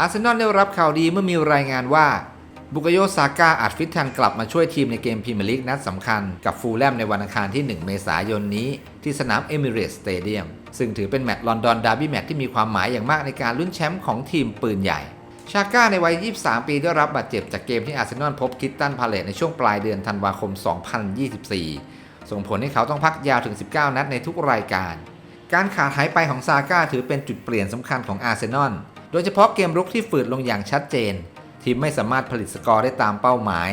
อาร์เซนอลได้รับข่าวดีเมื่อมีรายงานว่าบุกโยซาก้าอาจฟิตทันกลับมาช่วยทีมในเกมพรีเมียร์ลีกนัดสำคัญกับฟูลแลมในวันอังคารที่ 1 เมษายนนี้ ที่สนามเอมิเรตสเตเดียมซึ่งถือเป็นแมตช์ลอนดอนดาร์บี้แมตช์ที่มีความหมายอย่างมากในการลุ้นแชมป์ของทีมปืนใหญ่ ชาก้าในวัย 23 ปีได้รับบาดเจ็บจากเกมที่อาร์เซนอลพบคิตตันพาเลตในช่วงปลายเดือนธันวาคม 2024 ส่งผลให้เขาต้องพักยาวถึง 19 นัดในทุกรายการ การขาดหายไปของซาก้าถือเป็นจุดเปลี่ยนสำคัญของอาร์เซนอล โดยเฉพาะเกมรุกที่ฝืดลงอย่างชัดเจน ทีมไม่สามารถผลิตสกอร์ได้ตามเป้าหมาย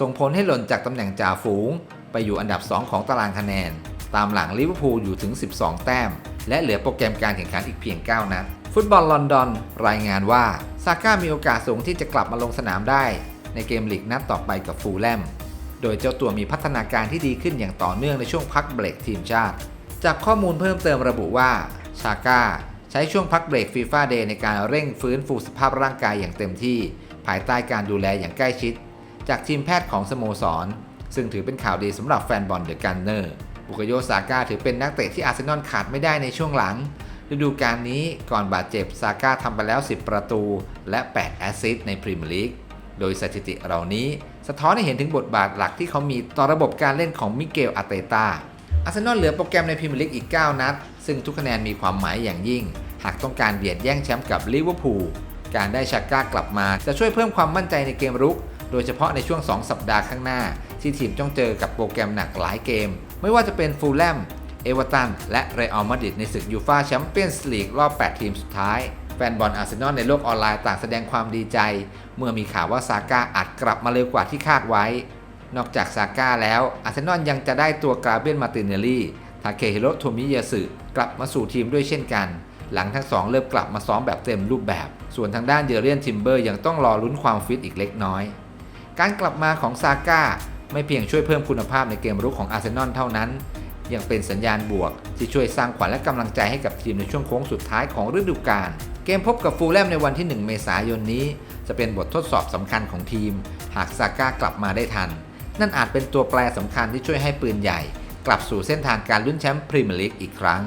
ส่งผลให้หล่นจากตำแหน่งจ่าฝูง ไปอยู่อันดับ 2 ของตารางคะแนน ตามหลังลิเวอร์พูลอยู่ถึง 12 แต้ม และเหลือโปรแกรมการแข่งขันอีกเพียง 9 นัดฟุตบอลลอนดอน รายงานว่าซาก้ามีโอกาสสูงที่จะกลับมาลงสนามได้ ในเกมลีกนัดต่อไปกับฟูลแลมโดยเจ้าตัวมีพัฒนาการที่ดีขึ้นอย่างต่อเนื่องในช่วงพักเบรกทีมชาติ จากข้อมูลเพิ่มเติมระบุว่า ชาก้า ใช้ช่วงพักเบรกฟีฟ่าเดย์ในการเร่งฟื้นฟูสภาพร่างกายอย่างเต็มที่ ภายใต้การดูแลอย่างใกล้ชิด จากทีมแพทย์ของสโมสร ซึ่งถือเป็นข่าวดีสำหรับแฟนบอลเดอะกันเนอร์บุกโยซาก้าถือเป็นนักเตะที่อาร์เซนอลขาดไม่ได้ในช่วงหลัง ฤดูกาลนี้ก่อนบาดเจ็บซาก้าทำไปแล้ว 10 ประตู และ 8 แอสซิสต์ในพรีเมียร์ลีกโดยสถิติเหล่านี้ สะท้อนให้เห็นถึงบทบาทหลักที่เขามีต่อระบบการเล่นของมิเกลอารเตตา อาร์เซนอลเหลือโปรแกรมในพรีเมียร์ลีกอีก 9 นัด ซึ่งทุกคะแนนมีความหมายอย่างยิ่ง หากต้องการเบียดแย่งแชมป์กับลิเวอร์พูลการได้ชาก้ากลับมาจะช่วยเพิ่มความมั่นใจในเกมรุก โดยเฉพาะในช่วง 2 สัปดาห์ข้างหน้า ที่ทีมต้องเจอกับโปรแกรมหนักหลายเกม ไม่ว่าจะเป็นฟูลแลมเอเวอร์ตันและเรอัลมาดริดในศึกยูฟาแชมเปี้ยนส์ลีกรอบ 8 ทีมสุดท้าย แฟนบอลอาร์เซนอลในโลกออนไลน์ต่างแสดงความดีใจ เมื่อมีข่าวว่าซาก้าอาจกลับมาเร็วกว่าที่คาดไว้ นอกจากซาก้าแล้วอาร์เซนอลยังจะได้ตัวกราเบียนมาตินเนลลี่ทาเคฮิโรโทมิยาสึกลับมาสู่ทีมด้วยเช่นกัน หลังทั้งสองเริ่มกลับมาซ้อมแบบเต็มรูปแบบ ส่วนทางด้านเจเรียนทิมเบอร์ยังต้องรอลุ้นความฟิตอีกเล็กน้อย การกลับมาของซาก้าไม่เพียงช่วยเพิ่มคุณภาพในเกมรุกของอาร์เซนอลเท่านั้น ยังเป็นสัญญาณบวก ที่ช่วยสร้างขวัญและกำลังใจให้กับทีมในช่วงโค้งสุดท้ายของฤดูกาลเกมพบกับฟูลแลมในวันที่ 1 เมษายนนี้ จะเป็นบททดสอบสำคัญของทีม หากซาก้ากลับมาได้ทัน นั่นอาจเป็นตัวแปรสำคัญที่ช่วยให้ปืนใหญ่ กลับสู่เส้นทางการลุ้นแชมป์พรีเมียร์ลีกอีกครั้ง